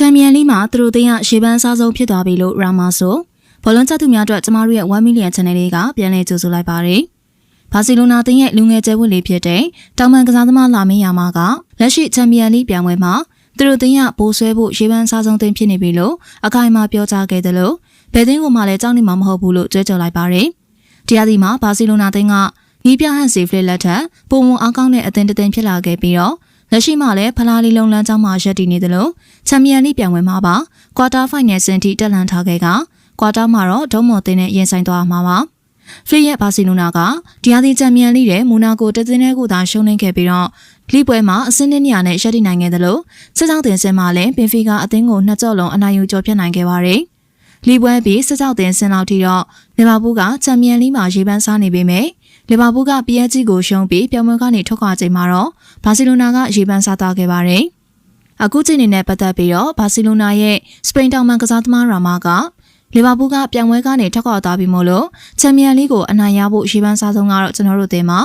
ချန်ပီယံလိမှာသူတို့တင်းရရှေ့ပန်းစားဆုံးဖြစ်သွားပြီလို့ရာမာဆိုဘောလုံးချက်သူများအတွက်ကျမတို့ရဲ့1 million channel လေးကပြန်လည်ကြိုဆိုလိုက်ပါတယ်။ဘာစီလိုနာတင်းရဲ့လူငယ်ကျဲဝတ်လေးဖြစ်တဲ့တောင်ပန်ကစားသမားလာမင်းယာမာကလက်ရှိချန်ပီယံလိပြိုင်ပွဲမှာသူတို့တင်းရပိုးဆွဲဖို့ရှေ့ပန်းစားဆုံးတင်းဖြစ်နေပြီလို့အခိုင်အမာပြောကြားခဲ့တယ်လို့ဘယ်တင်းကမှလည်းကြောက်နေမှာမဟုတ်ဘူးလို့ကြွေးကြော်လိုက်ပါတယ်။တရားဒီမှာဘာစီလိုနာတင်းကနီးပြဟန်စီဖလစ်လက်ထက်ပုံမအကောင်းတဲ့အသင်းတစ်သင်းဖြစ်လာခဲ့ပြီးတော့ လက်ရှိမှာလည်းဖလားလီလုံးလန်းကျောင်းမှာရပ်တည်နေတယ်လို့ချန်ပီယံလိပြိုင်ပွဲမှာပါကွာတာဖိုင်နယ်စင်တီတက်လန်ထားခဲ့ကကွာတာမှာတော့ဒုံမော်တင်းနဲ့ရင်ဆိုင်သွားမှာပါဖရီရဲ့ဘာစီလိုနာကဒီယာဒီချန်ပီယံလိတဲ့မူနာကိုတသင်းနဲ့ကိုသာရှုံးနေခဲ့ပြီးတော့လိပွဲမှာအဆင့်နှစ်နေရာနဲ့ရပ်တည်နိုင်ခဲ့တယ်လို့စစ်ကြောင်းတင်စင်မှာလည်းပင်ဖီကအသင်းကိုနှစ်ကြော့လုံးအနိုင်ယူကျော်ဖြတ်နိုင်ခဲ့ပါတယ်လီပွဲပြီးစစ်ကြောင်းတင်စင်လောက်ထိတော့လီဗာပူးကချန်ပီယံလိမှာရေပန်းစားနေပေမဲ့ လီဗာပူးက PSG ကိုရှုံးပြီးပြောင်းပွဲကနေထွက်ခွာချိန်မှာတော့ဘာစီလိုနာကရေပန်းစားသွားခဲ့ပါတယ်။အခုချိန်နေနဲ့ပတ်သက်ပြီးတော့ဘာစီလိုနာရဲ့စပိန်တောင်မန်ကစားသမားရာမာကလီဗာပူးကပြောင်းပွဲကနေထွက်ခွာသွားပြီးမို့လို့ချန်ပီယံလိကိုအနိုင်ရဖို့ရေပန်းစားဆုံးကတော့ကျွန်တော်တို့အသင်းမှာ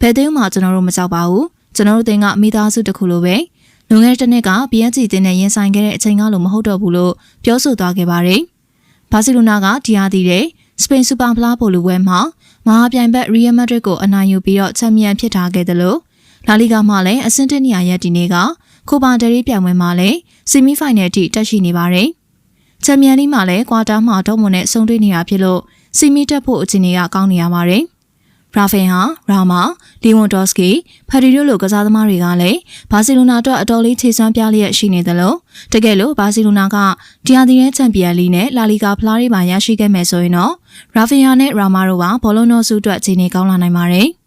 ဘယ်တင်းမှကျွန်တော်တို့မကြောက်ပါဘူး။ကျွန်တော်တို့အသင်းကမိသားစုတစ်ခုလိုပဲလွန်ခဲ့တဲ့တစ်နှစ်က PSG အသင်းနဲ့ရင်ဆိုင်ခဲ့တဲ့အချိန်ကလိုမဟုတ်တော့ဘူးလို့ပြောဆိုသွားခဲ့ပါတယ်။ဘာစီလိုနာကဒီယာတီတဲ့ စပိန်စူပါဖလားပိုလူပွဲမှာမဟာပြိုင်ဘက်ရီယယ်မက်ဒရစ်ကိုအနိုင်ယူပြီးတော့ချန်ပီယံဖြစ်ထားခဲ့တယ်လို့လာလီဂါမှာလည်းအဆင့်တစ်နေရာရပ်တည်နေကကိုပါဒရီပြိုင်ပွဲမှာလည်းဆီမီဖိုင်နယ်အထိတက်ရှိနေပါတယ်။ချန်ပီယံလိမှာလည်းကွာတာမှာဒေါမွန်နဲ့ဆုံတွေ့နေတာဖြစ်လို့ဆီမီတက်ဖို့အခြေအနေကကောင်းနေရပါတယ်။ ရာဖင်ဟာရာမာလီဝွန်ဒေါစကီဖရီတို့လိုကစားသမားတွေကလည်းဘာစီလိုနာအတွက်အတော်လေးခြေစွမ်းပြလျက်ရှိနေတယ်လို့တကယ်လို့ဘာစီလိုနာကဒီယာဒီရဲ့ချန်ပီယံလိနဲ့လာလီဂါဖလားတွေပါရရှိခဲ့မယ်ဆိုရင်တော့ရာဖင်ဟာနဲ့ရာမာတို့ကဘောလုံးနိုစုအတွက်ခြေနေကောင်းလာနိုင်ပါတယ်။